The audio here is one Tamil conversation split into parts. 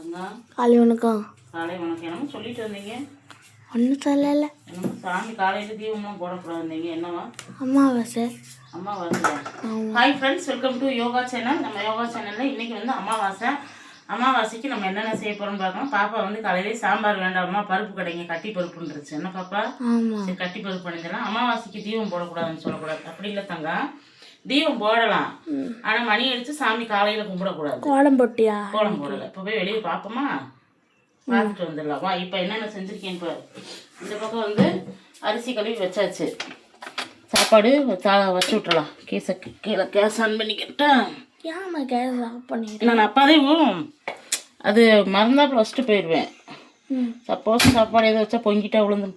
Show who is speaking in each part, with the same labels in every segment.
Speaker 1: காலை வணக்கம்.
Speaker 2: காலை வணக்கம். என்னமோ சொல்லிட்டு வந்தீங்க?
Speaker 1: ஒன்றும் சொல்லலை.
Speaker 2: என்னமோ சாமி காலையில் தீபம்லாம் போடக்கூடாது வந்தீங்க. என்னவா
Speaker 1: அமாவாசை.
Speaker 2: அம்மா வருது hi friends welcome to Yoga channel நம்ம யோகா சேனலில் இன்றைக்கி வந்து அமாவாசை. அமாவாசைக்கு நம்ம என்னென்ன செய்ய போகிறோம்னு பார்க்கணும் பாப்பா வந்து காலையிலே சாம்பார் வேண்டாமா பருப்பு கடைங்க கட்டி பருப்புன்றுச்சு. என்ன பாப்பா? சரி கட்டி பருப்பு பண்ணிடலாம் அமாவாசைக்கு தீபம் போடக்கூடாதுன்னு சொல்லக்கூடாது. அப்படி இல்லை தங்க தீபம் போடலாம். ஆனால் மணி அடித்து சாமி காலையில் கும்பிடக்கூடாது.
Speaker 1: கோலம் போட்டியா?
Speaker 2: கோலம் போடலை. இப்போ போய் வெளியே பார்ப்போமா பார்த்துட்டு வந்துடலாம். வா இப்போ என்னென்ன செஞ்சுருக்கேன் பாரு. இந்த பக்கம் வந்து அரிசி கழுவி வச்சாச்சு. சாப்பாடு வச்சு விட்டுறலாம். கேஸை கீழே கேஸ் ஆன் பண்ணிக்கிட்டா
Speaker 1: ஏன் கேஸ் ஆஃப் பண்ணிடுறேன்
Speaker 2: நான் அப்பாதையும் அது மறந்தாப்புல வச்சுட்டு போயிடுவேன். சப்போஸ் சாப்பாடு எதுவும் வச்சா பொங்கிட்டா விழுந்து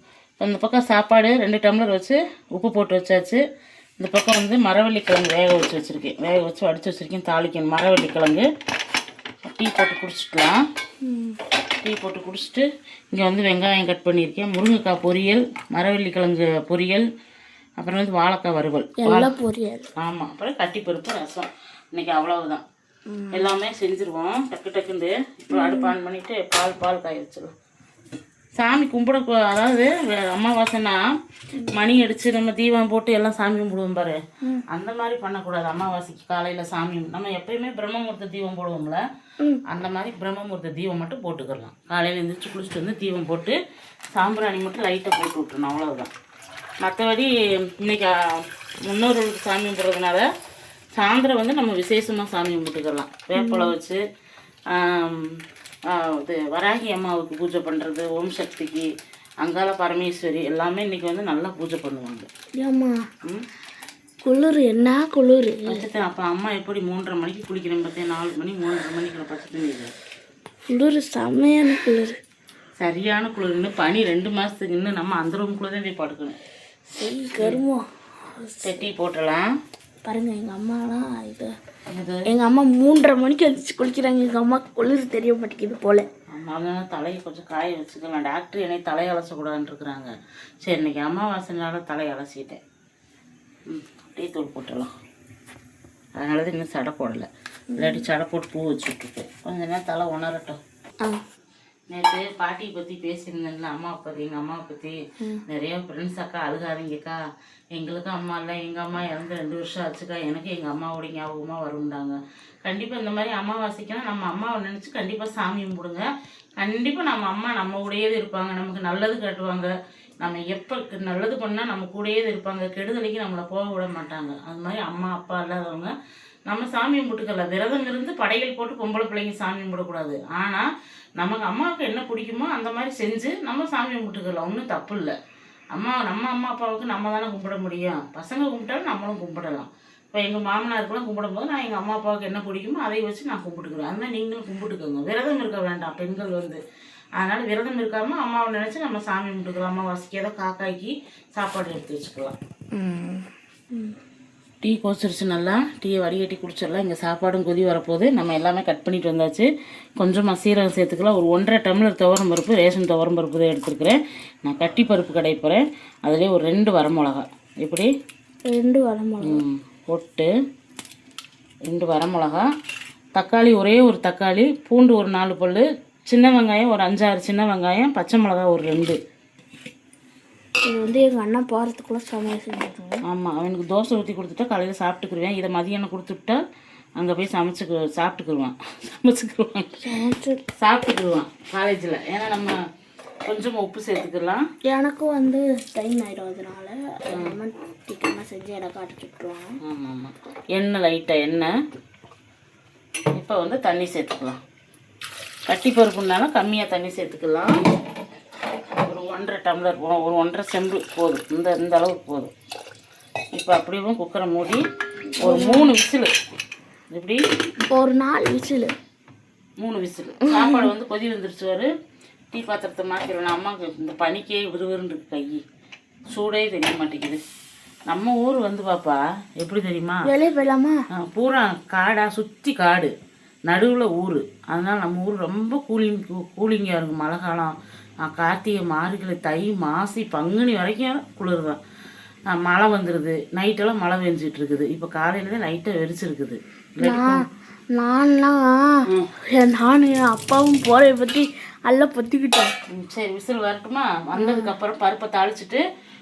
Speaker 2: இந்த பக்கம் சாப்பாடு ரெண்டு டம்ளர் வச்சு உப்பு போட்டு வச்சாச்சு. இந்த பக்கம் வந்து மரவள்ளி கிழங்கு வேக வச்சு வச்சுருக்கேன். வேக வச்சு வடித்து வச்சுருக்கேன். தாளிக்கணும். மரவள்ளி கிழங்கு டீ போட்டு குடிச்சிக்கலாம். டீ போட்டு குடிச்சிட்டு இங்கே வந்து வெங்காயம் கட் பண்ணியிருக்கேன். முருங்கைக்காய் பொரியல் மரவள்ளி கிழங்கு பொரியல் அப்புறம் வந்து வாழைக்காய் வறுவல்.
Speaker 1: பொரியல்.
Speaker 2: ஆமாம் அப்புறம் கட்டி பருப்பு ரசம். இன்னைக்கு அவ்வளவுதான். எல்லாமே செஞ்சுருவோம். டக்கு டக்குந்து இப்போ அடுப்பு ஆன் பண்ணிட்டு பால் பால் காய வச்சிடலாம் சாமி கும்பிட அதாவது அமாவாசைனா மணி அடிச்சு நம்ம தீபம் போட்டு எல்லாம் சாமி கும்பிடுவோம் பாரு. அந்த மாதிரி பண்ணக்கூடாது. அமாவாசைக்கு காலையில் சாமி நம்ம எப்பயுமே பிரம்மமுகூர்த்த தீபம் போடுவோம்ல. அந்த மாதிரி பிரம்மமுகூர்த்த தீபம் மட்டும் போட்டுக்கலாம் காலையில் எழுந்திரிச்சு குளிச்சுட்டு வந்து தீபம் போட்டு சாம்பிராணி மட்டும் லைட்டாக போட்டு விட்டுறணும். அவ்வளவுதான். மற்றபடி இன்னைக்கு முன்னோர்களுக்கு சாமி கும்பிட்றதுனால சாயந்தரம் வந்து நம்ம விசேஷமாக சாமி கும்பிட்டுக்கலாம் வேப்பலை வச்சு இது வராகி அம்மாவுக்கு பூஜை பண்ணுறது ஓம் சக்திக்கு அங்காள பரமேஸ்வரி எல்லாமே இன்னைக்கு வந்து நல்லா பூஜை பண்ணுவாங்க.
Speaker 1: ஏம்மா? குளிர் என்ன குளிர்?
Speaker 2: பச்சை அப்போ அம்மா எப்படி மூன்றரை மணிக்கு குளிக்கிறேன் பார்த்தேன் நாலு மணி மூன்றரை மணிக்குள்ள பச்சை தண்ணி இது.
Speaker 1: குளிர் செம்மையான குளிர்.
Speaker 2: சரியான குளிர். இன்னும் பனி ரெண்டு மாதத்துக்கு இன்னும் நம்ம அந்த ரூம்குள்ளே தான் போய் படுக்கணும்.
Speaker 1: சரி கருமம்
Speaker 2: டீ போட்டலாம்
Speaker 1: பாருங்க எங்கள் அம்மாலாம் இது எங்கள் அம்மா மூன்றரை மணிக்கு எழுந்திரிச்சு குளிக்கிறாங்க. எங்கள் அம்மாவுக்கு குளிர் தெரிய மாட்டேங்குது போல.
Speaker 2: அதனால தலையை கொஞ்சம் காய வச்சுக்கலாம். டாக்டர் என்னை தலையை அலசக்கூடாதுன்னு இருக்கிறாங்க. சரி இன்னைக்கு அமாவாசைனால தலையை அலசிட்டேன். ம் டீ தூள் போட்டுடலாம். அதனால தான் இன்னும் சடை போடலை. இல்லாட்டி சடை போட்டு பூ வச்சு விட்டுருக்கேன் கொஞ்ச நேரம் தலை உணரட்டும்.
Speaker 1: ஆ.
Speaker 2: நேற்று பாட்டியை பற்றி பேசியிருந்தேன்ல அம்மா பற்றி எங்கள் அம்மாவை பற்றி நிறைய ஃப்ரெண்ட்ஸ் அக்கா அழுகாதீங்கக்கா. எங்களுக்கும் அம்மா இல்லை எங்கள் அம்மா இறந்து ரெண்டு வருஷம் ஆச்சுக்கா. எனக்கு எங்கள் அம்மாவோட ஞாபகமாக வரும்டாங்க. கண்டிப்பாக இந்த மாதிரி அமாவாசைக்குனா நம்ம அம்மாவை நினச்சி கண்டிப்பாக சாமி கும்பிடுங்க. கண்டிப்பாக நம்ம அம்மா நம்ம கூடயே இருப்பாங்க. நமக்கு நல்லது காட்டுவாங்க. நம்ம எப்போ நல்லது பண்ணால் நம்ம கூடயே இருப்பாங்க. கெடுதலைக்கு நம்மளை போக விட மாட்டாங்க. அது மாதிரி அம்மா அப்பா இல்லாதவங்க நம்ம சாமி கும்பிட்டுக்கல. விரதம் இருந்து படைகள் போட்டு பொம்பளை பிள்ளைங்க சாமி கும்பிடக்கூடாது. ஆனால் நமக்கு அம்மாவுக்கு என்ன பிடிக்குமோ அந்த மாதிரி செஞ்சு நம்ம சாமி கும்பிட்டுக்கலாம். ஒன்றும் தப்பு இல்லை. அம்மா நம்ம அம்மா அப்பாவுக்கு நம்ம தானே கும்பிட முடியும். பசங்க கும்பிட்டாலும் நம்மளும் கும்பிடலாம். இப்போ எங்கள் மாமனாருக்குலாம் கும்பிடும்போது நான் எங்கள் அம்மா அப்பாவுக்கு என்ன பிடிக்குமோ அதை வச்சு நான் கும்பிட்டுக்கிறேன். அது மாதிரி நீங்களும் கும்பிட்டுக்கோங்க. விரதம் இருக்க வேண்டாம் பெண்கள் வந்து. அதனால் விரதம் இருக்காமல் அம்மாவை நினச்சி நம்ம சாமி கும்பிட்டுக்கலாம். அம்மாவாசைக்கு ஏதோ காக்காய்க்கு சாப்பாடு எடுத்து வச்சுக்கலாம்.
Speaker 1: ம். ம்.
Speaker 2: டீ கொதிச்சிருச்சு நல்லா. டீயை வடிகட்டி குடிச்சிடலாம். இங்கே சாப்பாடும் கொதி வரப்போகுது. நம்ம எல்லாமே கட் பண்ணிட்டு வந்தாச்சு. கொஞ்சமாக சீரகம் சேர்த்துக்கலாம். ஒரு ஒன்றரை டம்ளர் துவரம் பருப்பு ரேஷன் துவரம் பருப்பு தான் எடுத்துருக்கிறேன். நான் கட்டி பருப்பு கடை போகிறேன் அதிலே ஒரு ரெண்டு வரமிளகா. எப்படி?
Speaker 1: ரெண்டு வரமிளகா.
Speaker 2: ம், போட்டு ரெண்டு வரமிளகா. தக்காளி ஒரே ஒரு தக்காளி. பூண்டு ஒரு நாலு பல் சின்ன வெங்காயம் ஒரு அஞ்சாறு சின்ன வெங்காயம். பச்சை மிளகா ஒரு ரெண்டு.
Speaker 1: இது வந்து எங்கள் அண்ணா போகிறதுக்குள்ளே சமையல் செஞ்சுருக்கோங்க
Speaker 2: ஆமாம் அவனுக்கு தோசை ஊற்றி கொடுத்துட்டா காலையில் சாப்பிட்டுக்குருவேன். இதை மதியானம் கொடுத்துட்டா அங்கே போய் சமைச்சுக்கு சாப்பிட்டுக்குருவான். சமைச்சுக்குருவான்.
Speaker 1: சமைச்சு
Speaker 2: சாப்பிட்டுக்குருவான் காலேஜில் ஏன்னா நம்ம கொஞ்சமாக உப்பு சேர்த்துக்கலாம்.
Speaker 1: எனக்கும் வந்து டைம் ஆயிடும் அதனால சீக்கிரமாக செஞ்சு எனக்கு அடிச்சு விட்ருவாங்க
Speaker 2: ஆமாம் ஆமாம் எண்ணெய் லைட்டாக எண்ணெய். இப்போ வந்து தண்ணி சேர்த்துக்கலாம். கட்டி பருப்புனாலும் கம்மியாக தண்ணி சேர்த்துக்கலாம். ஒன்றரை டம்ளர் ஒரு ஒன்றரை செம்பு போதும். இந்த இந்த அளவுக்கு போதும். இப்போ அப்படியே குக்கரை மூடி ஒரு மூணு விசிலு. இப்படி
Speaker 1: ஒரு நாலு விசில்.
Speaker 2: மூணு விசில். சாப்பாடு வந்து கொதி வந்துருச்சு வரு டீ பாத்திரத்தை மாற்றிடுவேன் அம்மாவுக்கு இந்த பனிக்கே விறுவிறுன்னு இருக்கு கை. சூடே தெரிய மாட்டேங்குது. நம்ம ஊர் வந்து பாப்பா எப்படி தெரியுமா?
Speaker 1: வெளியே போயிடலாமா?
Speaker 2: பூரா காடா சுற்றி காடு. நடுவில் ஊர். அதனால் நம்ம ஊர் ரொம்ப கூலிங் கூலிங்காக இருக்கும். மழை காலம் கார்த்திகை மார்கழி தை மாசி பங்குனி வரைக்கும் குளிர் தான் மழை வந்துடுது நைட்டெல்லாம் மழை பெஞ்சிட்டு இருக்குது. இப்போ காலையில் தான் லைட்டாக வெறிச்சிருக்குது
Speaker 1: நான் நான்லாம். நானும் என் அப்பாவும் போகிறத பற்றி நல்லா பொத்திக்கிட்டேன்
Speaker 2: சரி விசில் வரட்டுமா? வந்ததுக்கு அப்புறம் பருப்பை தாளிச்சிட்டு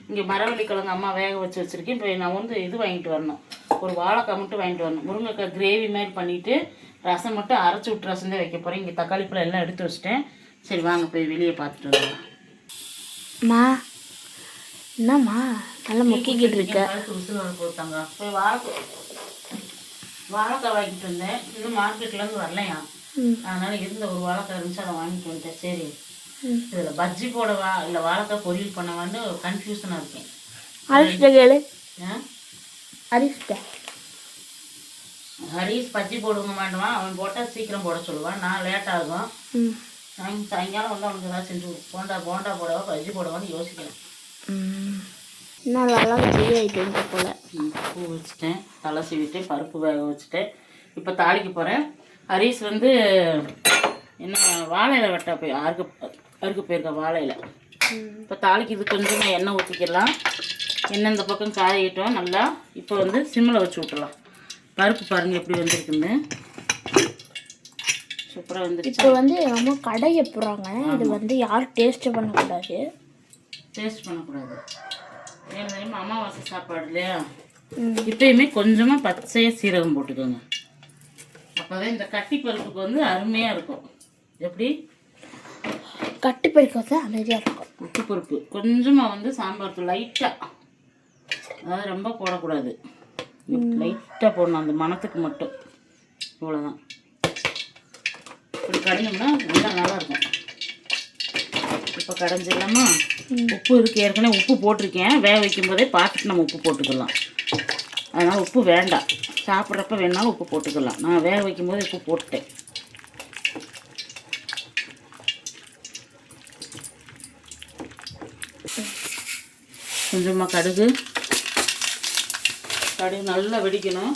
Speaker 2: இங்கே மரவள்ளி கிழங்கு அம்மா வேக வச்சு வச்சிருக்கேன். இப்போ நான் வந்து இது வாங்கிட்டு வரணும். ஒரு வாழைக்காய் மட்டும் வாங்கிட்டு வரணும். முருங்கைக்காய் கிரேவி மாதிரி பண்ணிட்டு ரசம் மட்டும் அரைச்சி விட்டு ரசம் தான் வைக்க போகிறேன் இங்கே தக்காளி பழம் எல்லாம் எடுத்து வச்சிட்டேன். சரி வாங்க போய் வெளியே பார்த்துட்டு வரலாம்
Speaker 1: மா என்னம்மா நல்லா முக்கிக்கிட்டு இருக்க.
Speaker 2: போட்டாங்க. போய் வாழைக்காய் வாழைக்காய் வாங்கிட்டு வந்தேன். இன்னும் மார்க்கெட்லேருந்து வரலையா? அதனால இருந்த ஒரு வாழைக்காய் இருந்துச்சு அதை வாங்கிட்டு வந்துட்டேன். சரி. இதில் பஜ்ஜி போடவா இல்லை வாழைக்காய் பொரியல் பண்ணவான்னு கன்ஃபியூஷனாக இருக்கேன்.
Speaker 1: அரிசிட்ட கேளு.
Speaker 2: ஆ?
Speaker 1: அரிசிட்ட.
Speaker 2: ஹரிஸ் பஜ்ஜி போடுங்க மாட்டுவான் அவன் போட்டால் சீக்கிரம் போட சொல்லுவான். நான் லேட் ஆகும். சாயங் சாயங்காலம் வந்து அவனுக்கு ஏதாவது செஞ்சு கொடு. போண்டா போண்டா போடவா பஜ்ஜி போடவான்னு யோசிக்கிறேன்
Speaker 1: ம். இன்னும் நல்லா ரெடி ஆகிட்டு வந்து போல
Speaker 2: பூ வச்சுட்டேன். தலை சீவிட்டேன். பருப்பு வேக வச்சுட்டேன். இப்போ தாளிக்க போகிறேன் ஹரிஸ் வந்து என்ன வாழை இலை வெட்ட போய் அறுக்க அறுக்க போயிருக்க வாழை இலை
Speaker 1: ம்.
Speaker 2: இப்போ தாளிக்கிறது கொஞ்சமாக எண்ணெய் ஊற்றிக்கலாம் எண்ணெய் இந்த பக்கம் காயிட்டோம் நல்லா இப்போ வந்து சிம்மில் வச்சு விட்டுலாம் பருப்பு பாருங்கள் எப்படி வந்திருக்குன்னு. சூப்பராக வந்துருச்சு.
Speaker 1: இப்போ வந்து அம்மா கடையை போடுறாங்க. இது வந்து யாரும் டேஸ்ட்டு பண்ணக்கூடாது.
Speaker 2: டேஸ்ட் பண்ணக்கூடாது. ஏன்னா தெரியுமா அமாவாசை சாப்பாடு இல்லையா? இப்பயுமே கொஞ்சமாக பச்சையாக சீரகம் போட்டுக்கோங்க. அப்போதான் இந்த கட்டி பருப்புக்கு வந்து அருமையாக இருக்கும். எப்படி?
Speaker 1: கட்டி பறிக்கிறது அமைதியாக இருக்கும்.
Speaker 2: உப்பு பருப்பு கொஞ்சமாக வந்து சாம்பார் தூள் லைட்டாக அதாவது ரொம்ப போடக்கூடாது. லைட்டாக போடணும். அந்த மணத்துக்கு மட்டும். இவ்வளோதான் இப்படி கடைஞ்சோம்னா நல்லா நல்லா இருக்கும் இப்போ கடைஞ்சிடலாமா? உப்பு இருக்கு. ஏற்கனவே உப்பு போட்டிருக்கேன். வேக வைக்கும் போதே பார்த்துட்டு நம்ம உப்பு போட்டுக்கலாம். அதனால் உப்பு வேண்டாம். சாப்பிட்றப்ப வேணாலும் உப்பு போட்டுக்கலாம். நான் வேக வைக்கும் போது உப்பு போட்டுட்டேன். கொஞ்சமாக கடுகு. கடுகு நல்லா வெடிக்கணும்.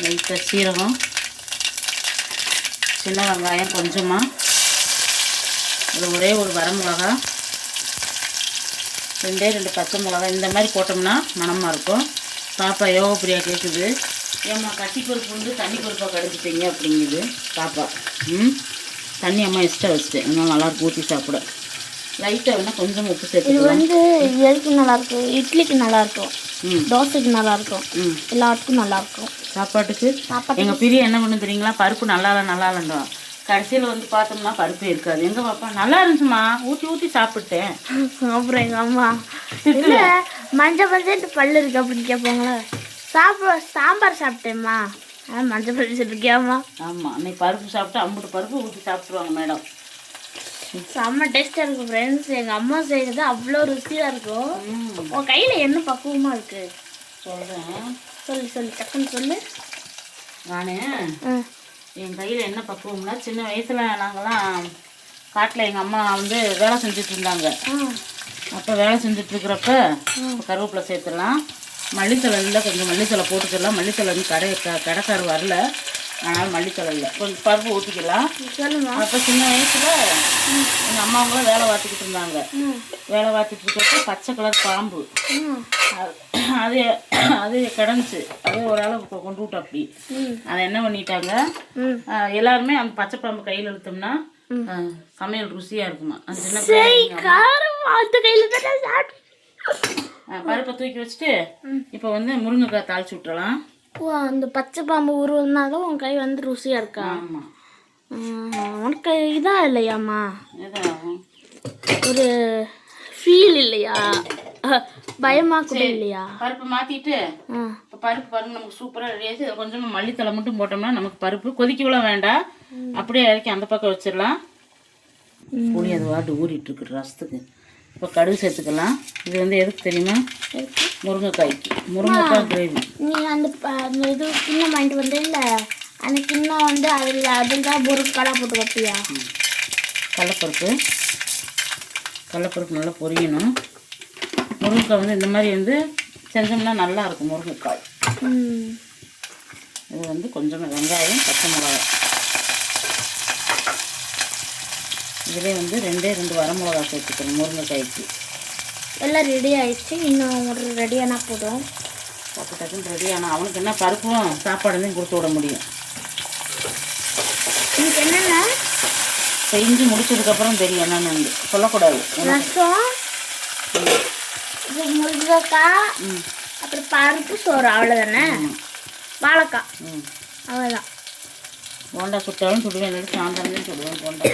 Speaker 2: லைட்டாக சீரகம் சின்ன வெங்காயம் கொஞ்சமாக இது ஒரே ஒரு வரமிளகா ரெண்டே ரெண்டு பச்சை மிளகா இந்த மாதிரி போட்டோம்னா மணமாக இருக்கும். பாப்பா யோகா பிரியா கேட்குது ஏம்மா கட்டி பருப்பு வந்து தண்ணி பருப்பாக கடிச்சிட்டீங்க அப்படிங்குது பாப்பா. ம்? தண்ணி அம்மா எக்ஸ்ட்ரா வச்சுட்டேன். இன்னும் நல்லாயிருக்கும் ஊற்றி சாப்பிட. லைட்டாக வேணால் கொஞ்சம் உப்பு
Speaker 1: இது
Speaker 2: சேர்த்துக்கலாம்.
Speaker 1: வந்து எதுக்கு நல்லா இருக்கும் இட்லிக்கு நல்லா இருக்கும்
Speaker 2: ம்.
Speaker 1: தோசைக்கு நல்லா இருக்கும்
Speaker 2: ம்.
Speaker 1: எல்லாத்துக்கும் நல்லா இருக்கும்
Speaker 2: சாப்பாட்டுக்கு.
Speaker 1: சாப்பாடு
Speaker 2: எங்கள் பிரியா என்ன பண்ணு தெரியுங்களா? பருப்பு நல்லா இல்லை நல்லா இல்லைன்றோம் கடைசியில் வந்து பார்த்தோம்னா பருப்பே இருக்காது. எங்கே பாப்பா நல்லா இருந்துச்சுமா. ஊற்றி ஊற்றி சாப்பிட்டேன்.
Speaker 1: அப்புறம் எங்கள் அம்மா இல்லை மஞ்சள் மஞ்சள் பல்லு இருக்கு அப்படின்னு கேட்பாங்களே. சாப்பிட சாம்பார் சாப்பிட்டேம்மா. ஆ மஞ்சள் பல்லு இருக்கியாம்மா
Speaker 2: ஆமாம் அன்னைக்கு பருப்பு சாப்பிட்டு அம்புட்டு பருப்பு ஊற்றி சாப்பிட்ருவாங்க மேடம்.
Speaker 1: செம்ம டேஸ்ட்டாக இருக்கும் ஃப்ரெண்ட்ஸ் எங்கள் அம்மா செய்கிறது அவ்வளோ ருசியாக இருக்கும். உன் கையில் என்ன பக்குவமாக இருக்கு?
Speaker 2: சொல்கிறேன்
Speaker 1: சொல்லு சொல்லு டக்குன்னு சொல்லு.
Speaker 2: நான் என் கையில் என்ன பக்குவம்னா சின்ன வயசில் நாங்கள்லாம் காட்டில் எங்கள் அம்மா வந்து வேலை செஞ்சுட்டு இருந்தாங்க. அப்போ வேலை செஞ்சுட்டு இருக்கிறப்ப கருவேப்பிலை சேர்த்துடலாம். மல்லித்தலை இல்லை கொஞ்சம் மல்லித்தலை போட்டுக்கலாம். மல்லித்தலை வந்து கடை கடைக்காரு வரல. அதனால் மல்லித்தலை இல்லை. கொஞ்சம் பருப்பு ஊற்றிக்கலாம் அப்போ சின்ன வயசில் எங்கள் அம்மாவங்களும் வேலை பார்த்துக்கிட்டு இருந்தாங்க. வேலை பார்த்துட்டு இருக்கப்ப பச்சை கலர் பாம்பு. அது அது கிடந்துச்சு. அது ஒரு அளவுக்கு கொண்டு விட்டு அப்படி. அதை என்ன பண்ணிட்டாங்க? எல்லாருமே அந்த பச்சை பாம்பு கையில் இழுத்தோம்னா சமையல் ருசியாக இருக்குமா? அந்த சின்ன பருப்பை தூக்கி வச்சுட்டு இப்போ வந்து முருங்கைக்காய் தாளிச்சு விட்டுறலாம்.
Speaker 1: அந்த பச்சை பாம்பு உருவனாலும் உன் கை வந்து ருசியாக இருக்கா?
Speaker 2: ஆமாம்
Speaker 1: உனக்கு இதா இல்லையாம்மா? ஒரு ஃபீல் இல்லையா? பயமா கூட இல்லையா?
Speaker 2: பருப்பு இப்போ பருப்பு பாருங்க நமக்கு சூப்பராக ரெடி ஆச்சு அதில் கொஞ்சமாக மல்லித்தலை மட்டும் போட்டோம்னா நமக்கு பருப்பு கொதிக்கவிட வேண்டாம். அப்படியே இறக்கி அந்த பக்கம் வச்சிடலாம். புளி அது வாட்டு ஊறிட்டு இருக்கு ரசத்துக்கு. இப்போ கடுகு சேர்த்துக்கலாம். இது வந்து எதுக்கு தெரியுமா? முருங்கைக்காய்க்கு. முருங்கைக்காய் கிரேவி.
Speaker 1: நீ அந்த இது கிண்ணம் வாங்கிட்டு வந்தேன்ல அந்த கிண்ணம் வந்து அதில் அதில் தான் போட்டு வைப்பியா?
Speaker 2: கடலப்பருப்பு. கடலப்பருப்பு நல்லா பொரியணும். முருங்கைக்காய் வந்து இந்த மாதிரி வந்து செஞ்சோம்னா நல்லா இருக்கும் முருங்கைக்காய். இது வந்து கொஞ்சமாக வெங்காயம் பச்சை மிளகாய். இதிலே வந்து ரெண்டே ரெண்டு வரமிளகா சேர்த்துக்கணும் முருங்கைக்காய்க்கு.
Speaker 1: எல்லாம் ரெடி ஆயிடுச்சு. இன்னும் ஒரு ரெடியானா போதும்.
Speaker 2: டக்கு டக்குன்னு ரெடி ஆனால் அவனுக்கு என்ன பருப்பும் சாப்பாடுலையும் கொடுத்து விட முடியும்.
Speaker 1: இதுக்கு என்னென்ன?
Speaker 2: செஞ்சு முடிச்சதுக்கப்புறம் தெரியும் என்னென்னு. சொல்லக்கூடாது.
Speaker 1: ரசம் முருங்கைக்காய் அப்புறம் பருப்பு சோறு அவ்வளோதானே வாழைக்காய்.
Speaker 2: ம்.
Speaker 1: அவ்வளோதான்
Speaker 2: போண்டா சுட்டாலும் சுடுவேன் சாயந்தரமே சுடுவேன் போண்டா.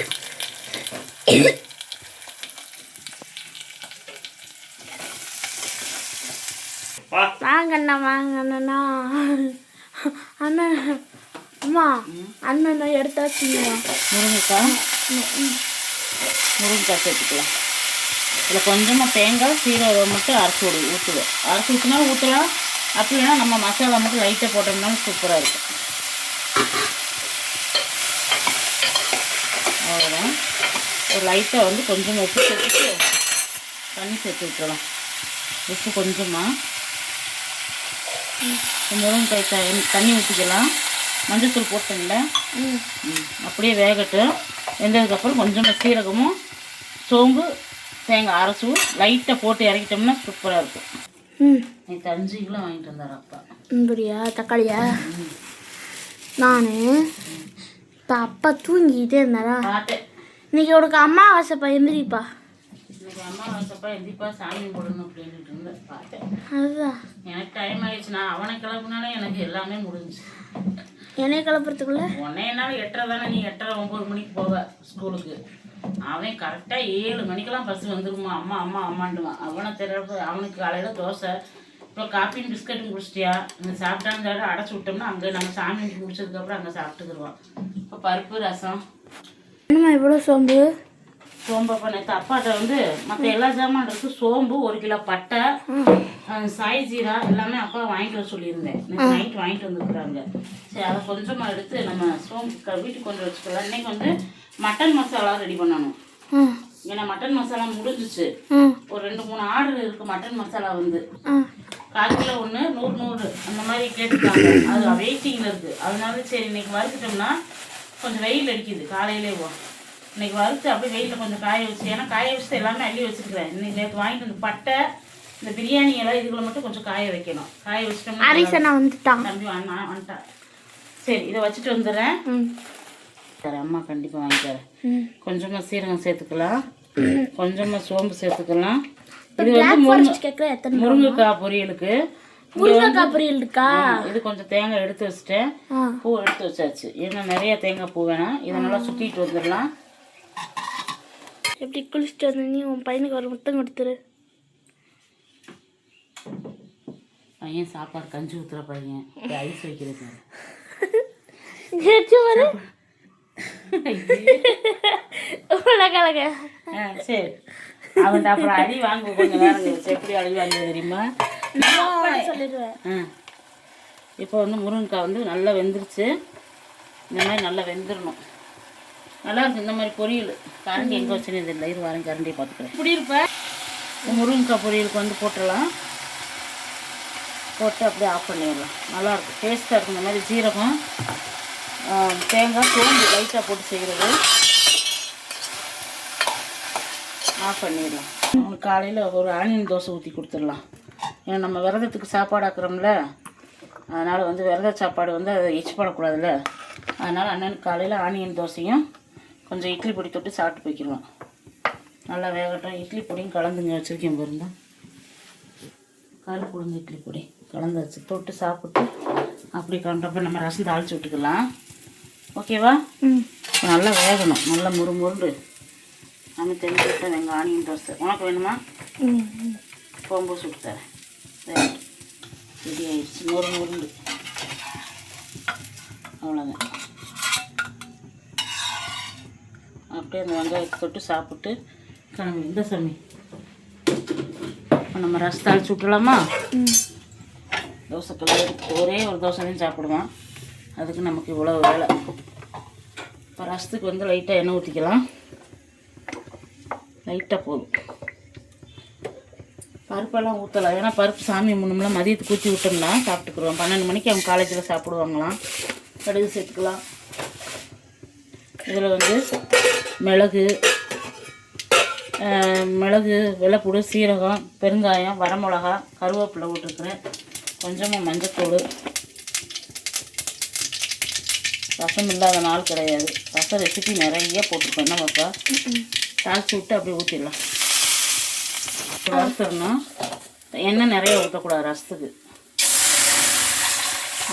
Speaker 1: வாங்கண்ணா வாங்கண்ணா. அண்ணன் அம்மா அண்ணன் எடுத்தாச்சுங்க
Speaker 2: முருங்கைக்காய்? முருங்கைக்காய் சேர்த்துக்கலாம். இதில் கொஞ்சமாக தேங்காய் சீரகம் மட்டும் அரைச்சி விடு ஊற்றுவேன். அரைச்சி ஊற்றினாலும் ஊற்றலாம். அப்படி இல்லைன்னா நம்ம மசாலா மட்டும் லைட்டாக போட்டோம்னாலும் சூப்பராக இருக்கும் அவ்வளோதான் ஒரு லைட்டாக வந்து கொஞ்சம் உப்பு சேர்த்துட்டு தண்ணி சேர்த்து விட்டுறலாம். உப்பு கொஞ்சமாக த- தண்ணி ஊற்றிக்கலாம் மஞ்சள்தூள் போட்டுங்கள
Speaker 1: ம்.
Speaker 2: ம், அப்படியே வேகட்டும் வெந்ததுக்கப்புறம் கொஞ்சமாக சீரகமும் சோம்பு தேங்காய் அரைச்சி லைட்டாக போட்டு இறக்கிட்டோம்னா சூப்பராக இருக்கும்.
Speaker 1: ம்.
Speaker 2: நேற்று அஞ்சு கிலோ வாங்கிட்டு வந்தார் அப்பா.
Speaker 1: இப்படியா தக்காளியா? நான்? இப்போ அப்பா தூங்கிக்கிட்டே இருந்தாரா?
Speaker 2: பார்த்தேன்
Speaker 1: இன்னைக்கு உனக்கு அம்மாவாசைப்பா எந்திரிப்பா.
Speaker 2: இன்னைக்கு அம்மா வசப்பா எந்திப்பா சாமி போடணும் அப்படின்ட்டு இருந்தேன் பார்த்தேன்.
Speaker 1: அதுதான்.
Speaker 2: எனக்கு டைம் ஆயிடுச்சு. நான் அவனை கிளம்புனாலே எனக்கு எல்லாமே முடிஞ்சுச்சு.
Speaker 1: என்னைய கிளப்புறதுக்குள்ள?
Speaker 2: உன்னை என்னால் எட்டரை தானே நீ எட்டரை ஒம்பது மணிக்கு போவ ஸ்கூலுக்கு அவன் கரெக்டாக ஏழு மணிக்கெல்லாம் பஸ் வந்துருமா? அம்மா அம்மா அம்மாண்டுவான் அவனை தெரியறது அவனுக்கு காலையில் தோசை. இப்போ காப்பியும் பிஸ்கட்டும் குடிச்சிட்டியா? இங்கே சாப்பிட்டான்னு அடைச்சி விட்டோம்னா அங்கே நம்ம சாமி முடிச்சதுக்கப்புறம் அங்கே சாப்பிட்டுக்குருவான். இப்போ பருப்பு ரசம்
Speaker 1: என்னம்மா இவ்வளோ சோம்பு?
Speaker 2: சோம்பு நேற்று அப்பாட்ட வந்து மற்ற எல்லா ஜாமான் இருக்கு சோம்பு ஒரு கிலோ பட்டை சாய் ஜீரா எல்லாமே அப்பா வாங்கிட்டு வர சொல்லியிருந்தேன். நைட் வாங்கிட்டு வந்துருக்குறாங்க. சரி அதை கொஞ்சமாக எடுத்து நம்ம சோம்பு வீட்டுக்கு கொண்டு வச்சுக்கலாம். இன்னைக்கு வந்து மட்டன் மசாலா ரெடி பண்ணணும். ஏன்னா மட்டன் மசாலா முடிஞ்சிச்சு. ஒரு ரெண்டு மூணு ஆர்டர் இருக்கு மட்டன் மசாலா வந்து. கால் கிலோ ஒன்று நூறு நூறு அந்த மாதிரி கேட்டுருக்காங்க. அது வெயிட்டிங்கில் இருக்குது அதனால சரி இன்னைக்கு வறுத்துட்டோம்னா கொஞ்சம் வெயில் அடிக்குது காலையிலே இன்னைக்கு வறுத்து அப்படியே வெயிலில் கொஞ்சம் காய வச்சு ஏன்னா காய வச்சுட்டு எல்லாமே அள்ளி வச்சுருக்கிறேன். இன்னைக்கு நேற்று வாங்கிட்டு வந்து பட்டை இந்த பிரியாணி எல்லாம் இதுகளை மட்டும் கொஞ்சம் காய வைக்கணும். காய வச்சிட்டோம்னா
Speaker 1: அரிசனா வந்துட்டான்.
Speaker 2: தம்பி வாங்க வந்துட்டான் சரி இதை வச்சுட்டு வந்துடுறேன். தரேன் அம்மா கண்டிப்பாக வாங்கி தரேன். கொஞ்சமாக சீரகம் சேர்த்துக்கலாம். கொஞ்சமாக சோம்பு சேர்த்துக்கலாம். இது வந்து முருங்கை முருங்கைக்காய் பொரியலுக்கு.
Speaker 1: முருங்கைக்காய் பொரியல் இருக்கா
Speaker 2: இது கொஞ்சம் தேங்காய் எடுத்து வச்சுட்டேன். பூ எடுத்து வச்சாச்சு. ஏன்னா நிறைய தேங்காய் பூ வேணாம். இதை நல்லா சுற்றிட்டு வந்துடலாம்.
Speaker 1: எப்படி குளிச்சுட்டு வந்து நீ உன் பையனுக்கு ஒரு முத்தம் கொடுத்துரு.
Speaker 2: பையன் சாப்பாடு கஞ்சி ஊற்றுற பையன். ஐஸ் வைக்கிறது. சரி. அவன்கிட்ட அப்புறம் அடி வாங்க. கொஞ்சம் நேரம் எப்படி அடி வாங்குது தெரியுமா?
Speaker 1: சொல்லிடுவேன்.
Speaker 2: ஆ. இப்போ வந்து முருங்கைக்காய் வந்து நல்லா வெந்துருச்சு. இந்த மாதிரி நல்லா வெந்துடணும் நல்லா இருக்கு இந்த மாதிரி பொரியல். கரண்டி எங்கே வச்சுன்னு இல்லை இது வரேன். கரண்டியை பார்த்துக்கிறேன். இப்படி இருப்பேன் முருங்கைக்காய் பொரியலுக்கு வந்து போட்டுடலாம். போட்டு அப்படியே ஆஃப் பண்ணிடலாம். நல்லாயிருக்கும் டேஸ்ட்டாக இருக்கும். இந்த மாதிரி ஜீரகம் ஆ, தேங்காய் சோம்பு லைட்டாக போட்டு செய்கிறது ஆஃப் பண்ணிடலாம். அவனுக்கு காலையில் ஒரு ஆனியன் தோசை ஊற்றி கொடுத்துடலாம். ஏன்னா நம்ம விரதத்துக்கு சாப்பாடு ஆக்குறோம்ல அதனால் வந்து விரத சாப்பாடு வந்து அதை எச்சு போடக்கூடாதுல்ல. அதனால் அண்ணனுக்கு காலையில் ஆனியன் தோசையும் கொஞ்சம் இட்லி பொடி தொட்டு சாப்பிட்டு போய்க்கிடுவோம் நல்லா வேகட்டும். இட்லி பொடியும் கலந்துங்க வச்சுருக்கேன் பாருங்க. கருப்பு உளுந்து இட்லி பொடி கலந்து வச்சு தொட்டு சாப்பிட்டு அப்படி கலண்டப்ப நம்ம ரசம் தாளிச்சு விட்டுக்கலாம். ஓகேவா? நல்லா வேகணும். நல்லா முறு முருண்டு நம்ம தெரிஞ்சு விட்ட வெங்காயம் ஆனியன் தோசை. உனக்கு வேணுமா? கோம்பு சுட்டு தரேன். ரெடி ஆயிடுச்சு முறு முருண்டு அவ்வளோதான் அப்படியே அந்த வெங்காயத்தை தொட்டு சாப்பிட்டு கிளம்பி. இந்த சாமி. இப்போ நம்ம ரசம் தாளிச்சு விட்டுலாமா தோசைக்கல்ல எடுத்து ஒரே ஒரு தோசை தான் சாப்பிடுவான் அதுக்கு நமக்கு இவ்வளோ வேலை. இப்போ ரசத்துக்கு வந்து லைட்டாக எண்ணெய் ஊற்றிக்கலாம் லைட்டாக போதும். பருப்பெல்லாம் ஊற்றலாம் ஏன்னா பருப்பு சாமி முன்னம்லாம் மதியத்துக்கு ஊற்றி விட்டோம்னா சாப்பிட்டுக்குருவோம். பன்னெண்டு மணிக்கு அவங்க காலேஜில் சாப்பிடுவாங்களாம். கடுகு சேர்த்துக்கலாம். இதில் வந்து மிளகு மிளகு வெள்ளைப்பூடு சீரகம் பெருங்காயம் வரமிளகா கருவேப்பிலை போட்டிருக்கிறேன். கொஞ்சமாக மஞ்சத்தூள். ரசம் இல்லாத நாள் கிடையாது. ரசம் ரெசிபி நிறைய போட்டிருக்கோம். என்ன பாப்பா? தாளிச்சு விட்டு அப்படியே ஊற்றிடலாம் வறுத்துடணும் எண்ணெய் நிறைய ஊற்றக்கூடாது ரசத்துக்கு.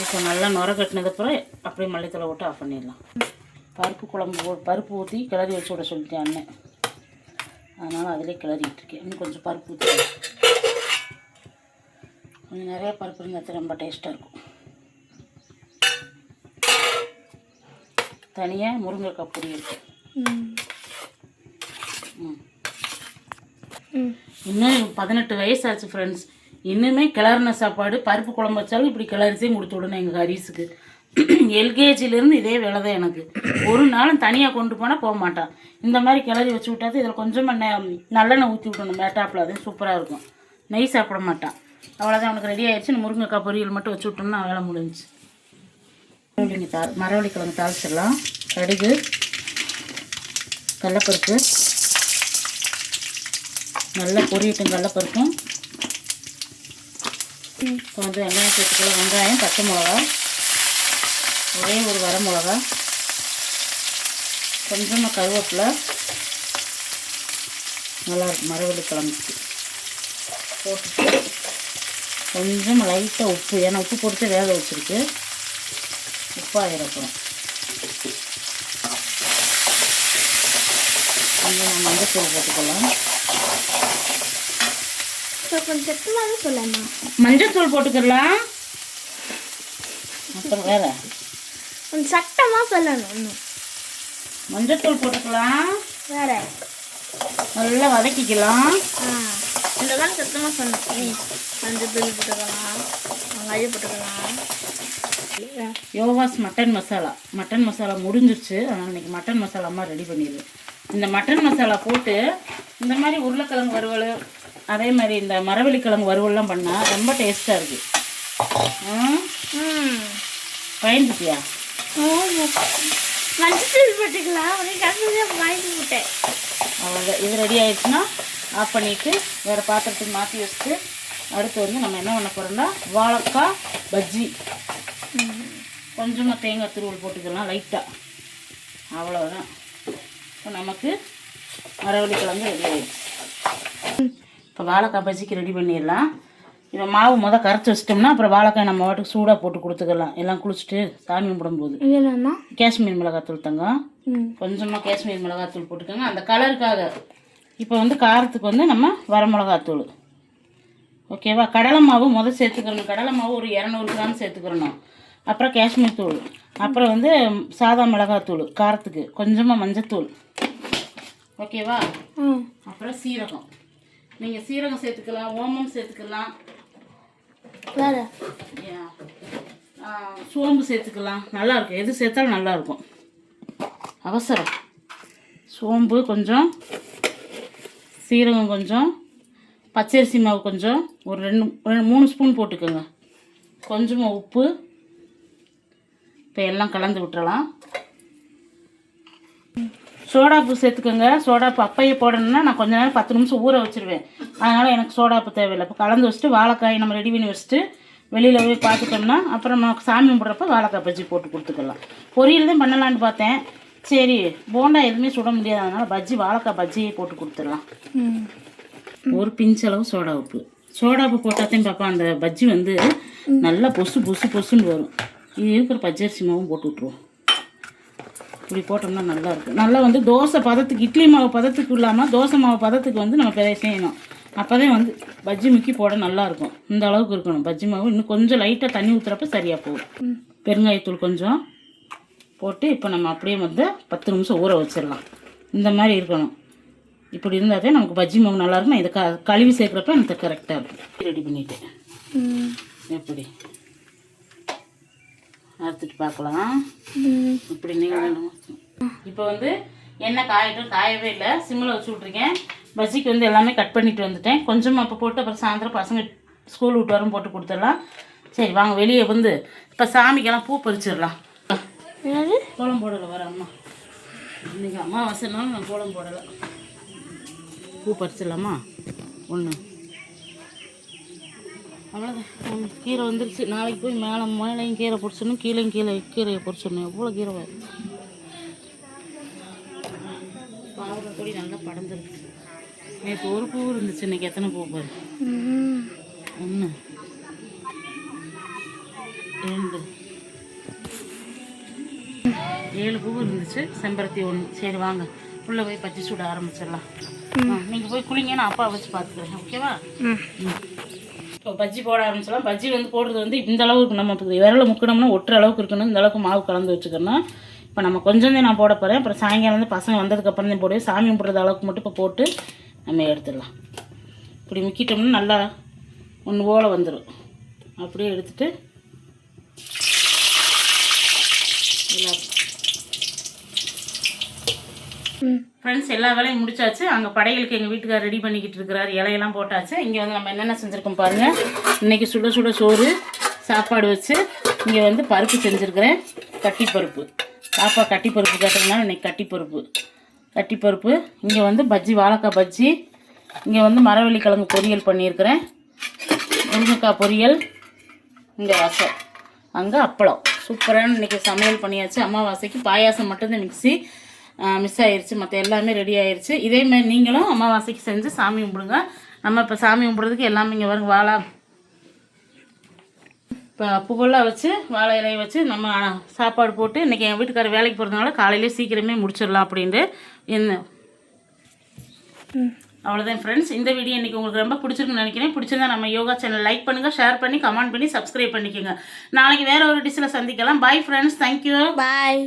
Speaker 2: இப்போ நல்லா நுர கட்டினதுக்கப்புறம் அப்படியே மல்லித்தலை விட்டு ஆஃப் பண்ணிடலாம். பருப்பு குழம்பு பருப்பு ஊற்றி கிளறி வச்சு விட சொல்லிட்டேன் அண்ணன் அதனால் அதிலே கிளறிட்டுருக்கேன் இன்னும் கொஞ்சம் பருப்பு ஊற்றி கொஞ்சம் நிறைய பருப்பு இருந்தால் ரொம்ப டேஸ்ட்டாக இருக்கும். தனியாக முருங்கைக்காய் பொடி இருக்குது
Speaker 1: ம்
Speaker 2: ம்
Speaker 1: ம்
Speaker 2: இன்னும் பதினெட்டு வயசாச்சு ஃப்ரெண்ட்ஸ் இன்னுமே கிளறின சாப்பாடு பருப்பு குழம்பு வச்சாலும் இப்படி கிளறிச்சே கொடுத்து விடணும் எங்கள் ஹரிஸுக்கு. எல்கேஜிலேருந்து இதே வேலை தான் எனக்கு. ஒரு நாளும் தனியாக கொண்டு போனால் போக மாட்டான். இந்த மாதிரி கிளறி வச்சு விட்டாது இதில் கொஞ்சமாக நெ நல்லெண்ணெய் ஊற்றி விட்டணும் மேட்டாப்பில் அது சூப்பராக இருக்கும். நெய் சாப்பிட மாட்டான். அவ்வளோதான் அவனுக்கு ரெடி ஆயிடுச்சு. இந்த முருங்கைக்காய் பொரியல் மட்டும் வச்சு விட்டோம்னா வேலை முடிஞ்சுச்சு. மரவள்ளிங்க மரவள்ளி கிழங்கு தாளிச்சிடலாம். கடுகு கடலப்பருப்பு நல்லா பொரியட்டும் கடலப்பருப்பும். இப்போ வந்து வெங்காயம் சேர்த்துக்கலாம் வெங்காயம் பச்சை மிளகா ஒரே ஒரு வர மிளகா கொஞ்சமாக கருவேப்பிலை. நல்லா இருக்கும் மரவள்ளி கிழங்குக்கு. போட்டுட்டு கொஞ்சம் லைட்டாக உப்பு ஏன்னா உப்பு போட்டு வேக வச்சுருக்கு. உப்பாயிரம் அப்புறம் கொஞ்சம் மஞ்சத்தூள் போட்டுக்கலாம்
Speaker 1: கொஞ்சம் சத்தமாக சொல்லலாமா
Speaker 2: மஞ்சத்தூள் போட்டுக்கலாம் அப்புறம் வேற?
Speaker 1: கொஞ்சம் சத்தமாக சொல்லணும்
Speaker 2: மஞ்சத்தூள் போட்டுக்கலாம்.
Speaker 1: வேற.
Speaker 2: நல்லா வதக்கிக்கலாம்.
Speaker 1: மாதிரி சத்தமாக சொன்னேன் ம். மஞ்சள் தூள் போட்டுக்கலாம். வெங்காயம் போட்டுக்கலாம்.
Speaker 2: யோகாஸ் மட்டன் மசாலா. மட்டன் மசாலா முடிஞ்சிருச்சு. அதனால் இன்னைக்கு மட்டன் மசாலா அம்மா ரெடி பண்ணிடுது. இந்த மட்டன் மசாலா போட்டு இந்த மாதிரி உருளைக்கிழங்கு வறுவல் அதே மாதிரி இந்த மரவள்ளி கிழங்கு வறுவல்லாம் பண்ணால் ரொம்ப டேஸ்ட்டாக இருக்குது பயந்துட்டியா? அவ்வளோதான் இது ரெடி ஆயிடுச்சுன்னா ஆஃப் பண்ணிவிட்டு வேறு பாத்திரத்துக்கு மாற்றி வச்சுட்டு அடுத்து வந்து நம்ம என்ன பண்ண போகிறோம்னா வாழைக்காய் பஜ்ஜி. கொஞ்சமாக தேங்காய் துருவல் போட்டுக்கலாம் லைட்டாக அவ்வளோதான் இப்போ நமக்கு மரவள்ளி கிழங்கு ரெடி ஆயிடுச்சு. இப்போ வாழைக்காய் பஜ்ஜிக்கு ரெடி பண்ணிடலாம். இப்போ மாவு முத கரைச்சி வச்சிட்டோம்னா அப்புறம் வாழைக்காய் நம்ம வாட்டுக்கு சூடாக போட்டு கொடுத்துக்கலாம். எல்லாம் குளிச்சுட்டு சாமி கும்பிடும்போது காஷ்மீர் மிளகாத்தூள் தங்கம்.
Speaker 1: ம்.
Speaker 2: கொஞ்சமாக காஷ்மீர் மிளகாத்தூள் போட்டுக்கோங்க. அந்த கலருக்காக. இப்போ வந்து காரத்துக்கு வந்து நம்ம வர மிளகாத்தூள் ஓகேவா? கடலை மாவு முதல் சேர்த்துக்கிறணும். கடலை மாவு ஒரு இரநூறு கிராம் சேர்த்துக்கிறணும். அப்புறம் காஷ்மீர் தூள். அப்புறம் வந்து சாதா மிளகாத்தூள் காரத்துக்கு. கொஞ்சமாக மஞ்சத்தூள். ஓகேவா? அப்புறம் சீரகம். நீங்கள் சீரகம் சேர்த்துக்கலாம் ஓமம் சேர்த்துக்கலாம். சோம்பு சேர்த்துக்கலாம். நல்லா இருக்கும். எது சேர்த்தாலும் நல்லா இருக்கும். அவசரம். சோம்பு கொஞ்சம் சீரகம் கொஞ்சம் பச்சரிசி மாவு கொஞ்சம் ஒரு ரெண்டு ரெண்டு மூணு ஸ்பூன் போட்டுக்கோங்க. கொஞ்சமாக உப்பு. இப்போ எல்லாம் கலந்து விட்டுறலாம். சோடாப்பு சேர்த்துக்கோங்க. சோடாப்பு அப்பையே போடணும்னா நான் கொஞ்ச நேரம் பத்து நிமிஷம் ஊற வச்சிருவேன். அதனால் எனக்கு சோடாப்பு தேவையில்லை. இப்போ கலந்து வச்சுட்டு வாழைக்காய் நம்ம ரெடி பண்ணி வச்சுட்டு வெளியில் போய் பார்த்துட்டோம்னா அப்புறம் நமக்கு சாமி கும்பிட்றப்ப வாழைக்காய் பஜ்ஜி போட்டு கொடுத்துக்கலாம். பொரியல் தான் பண்ணலான்னு பார்த்தேன். சரி போண்டா எதுவுமே சுட முடியாது. அதனால் பஜ்ஜி வாழைக்காய் பஜ்ஜியே போட்டு கொடுத்துடலாம். ஒரு பிஞ்ச் அளவு சோடா உப்பு. சோடா உப்பு போட்டாத்தையும் பாப்பா அந்த பஜ்ஜி வந்து நல்லா பொசு பொசு பொசுன்னு வரும். இது இருக்கிற பச்சரிசி மாவும் போட்டு விட்ருவோம் இப்படி போட்டோம்னா நல்லா இருக்கும் நல்லா வந்து தோசை பதத்துக்கு இட்லி மாவு பதத்துக்கு இல்லாமல் தோசை மாவு பதத்துக்கு வந்து நம்ம பிதை செய்யணும். அப்போ தான் வந்து பஜ்ஜி முக்கி போட நல்லா இருக்கும் இந்த அளவுக்கு இருக்கணும். பஜ்ஜி மாவு இன்னும் கொஞ்சம் லைட்டாக தண்ணி ஊற்றுறப்ப சரியாக போகும். பெருங்காயத்தூள் கொஞ்சம் போட்டு இப்போ நம்ம அப்படியே வந்து பத்து நிமிஷம் ஊற வச்சிடலாம். இந்த மாதிரி இருக்கணும். இப்படி இருந்தால் தான் நமக்கு பஜ்ஜி மாவு நல்லா இருக்கும்? இதை க கழுவி சேர்க்குறப்ப எனக்கு கரெக்டாக இருக்கும். ரெடி பண்ணிட்டேன்
Speaker 1: ம்.
Speaker 2: எப்படி? அறுத்துட்டு பார்க்கலாம். இப்படி நீங்கள் இப்போ வந்து எண்ணெய் காயட்டும் காயவே இல்லை. சிம்மில் வச்சு விட்ருக்கேன் பஜ்ஜிக்கு வந்து எல்லாமே கட் பண்ணிட்டு வந்துட்டேன். கொஞ்சமாக இப்போ போட்டு அப்புறம் சாயந்தரம் பசங்க ஸ்கூல் விட்டு வரும் போட்டு கொடுத்துடலாம். சரி வாங்க வெளியே வந்து இப்போ சாமிக்கெல்லாம் பூ பறிச்சிடலாம். கோலம் போடலை வர அம்மா. இன்னைக்கு அம்மாவாசைனாலும் நான் கோலம் போடலை. பூ பறிச்சிடலாமா? ஒன்று அவ்வளோதான் கீரை வந்துருச்சு. நாளைக்கு போய் மேலே மேலேயும் கீரை பொரிச்சிடணும் கீழேயும் கீழே கீரையை பொரிச்சிடணும் எவ்வளோ கீரை வரும் பாவக்காய் கொடி நல்லா படந்துருக்கு நேற்று ஒரு பூ இருந்துச்சு. இன்னைக்கு எத்தனை பூ பாரு. ஒன்று ரெண்டு. ஏழு பூ இருந்துச்சு. செம்பருத்தி ஒன்று சரி வாங்க. உள்ளே போய் பச்சை சுட ஆரம்பிச்சிடலாம். நீங்கள் போய் குளிங்க. நான் அப்பா வச்சு பார்த்துக்கிறேன். ஓகேவா?
Speaker 1: ம்.
Speaker 2: இப்போ பஜ்ஜி போட ஆரம்பிச்சலாம். பஜ்ஜி வந்து போடுறது வந்து இந்த அளவுக்கு நம்ம விரலை முக்கணும்னா ஒட்டுற அளவுக்கு இருக்கணும். இந்த அளவுக்கு மாவு கலந்து வச்சுக்கணும். இப்போ நம்ம கொஞ்சம் தான் நான் போட போகிறேன் அப்புறம் சாயங்காலம் வந்து பசங்க வந்ததுக்கப்புறம் தான் போடுவேன். சாமி கும்பிட்றது அளவுக்கு மட்டும் இப்போ போட்டு நம்ம எடுத்துடலாம். இப்படி முக்கிட்டோம்னா நல்லா ஒன்று ஓலை வந்துடும் அப்படியே எடுத்துட்டு எல்லா
Speaker 1: ம்.
Speaker 2: ஃப்ரெண்ட்ஸ் எல்லா வேலையும் முடிச்சாச்சு. அங்கே படையலுக்கு எங்கள் வீட்டுக்கார் ரெடி பண்ணிக்கிட்டு இருக்கிறார். இலையெல்லாம் போட்டாச்சு. இங்கே வந்து நம்ம என்னென்ன செஞ்சுருக்கோம் பாருங்கள் இன்றைக்கி சுட சுட சோறு சாப்பாடு வச்சு இங்கே வந்து பருப்பு செஞ்சுருக்கிறேன். கட்டி பருப்பு பாப்பா கட்டி பருப்பு கேட்டதுனால இன்னைக்கு கட்டி பருப்பு கட்டி பருப்பு இங்கே வந்து பஜ்ஜி வாழைக்காய் பஜ்ஜி. இங்கே வந்து மரவள்ளி கிழங்கு பொரியல் பண்ணியிருக்கிறேன். முருங்கைக்காய் பொரியல். இங்கே ரசம் அங்கே அப்பளம். சூப்பரான இன்றைக்கி சமையல் பண்ணியாச்சு. அமாவாசைக்கு பாயாசம் மட்டும்தான் மிக்சி மிஸ் ஆயிடுச்சு மற்ற எல்லாமே ரெடி ஆயிடுச்சு இதேமாதிரி நீங்களும் அமாவாசைக்கு செஞ்சு சாமி கும்பிடுங்க. நம்ம இப்போ சாமி கும்பிட்றதுக்கு எல்லாமே இங்கே வரும் வாழை இப்போ புகழாக வச்சு வாழை இலையை வச்சு நம்ம சாப்பாடு போட்டு இன்றைக்கி என் வீட்டுக்காரர் வேலைக்கு போகிறதுனால காலையிலே சீக்கிரமே முடிச்சிடலாம் அப்படின்ட்டு என்ன? அவ்வளோதான் ஃப்ரெண்ட்ஸ் இந்த வீடியோ இன்றைக்கி உங்களுக்கு ரொம்ப பிடிச்சிருக்குன்னு நினைக்கிறேன். பிடிச்சிருந்தா நம்ம யோகா சேனல் லைக் பண்ணுங்கள் ஷேர் பண்ணி கமெண்ட் பண்ணி சப்ஸ்கிரைப் பண்ணிக்கோங்க. நாளைக்கு வேறு ஒரு டிஷ்ஷில் சந்திக்கலாம். Bye friends thank you
Speaker 1: bye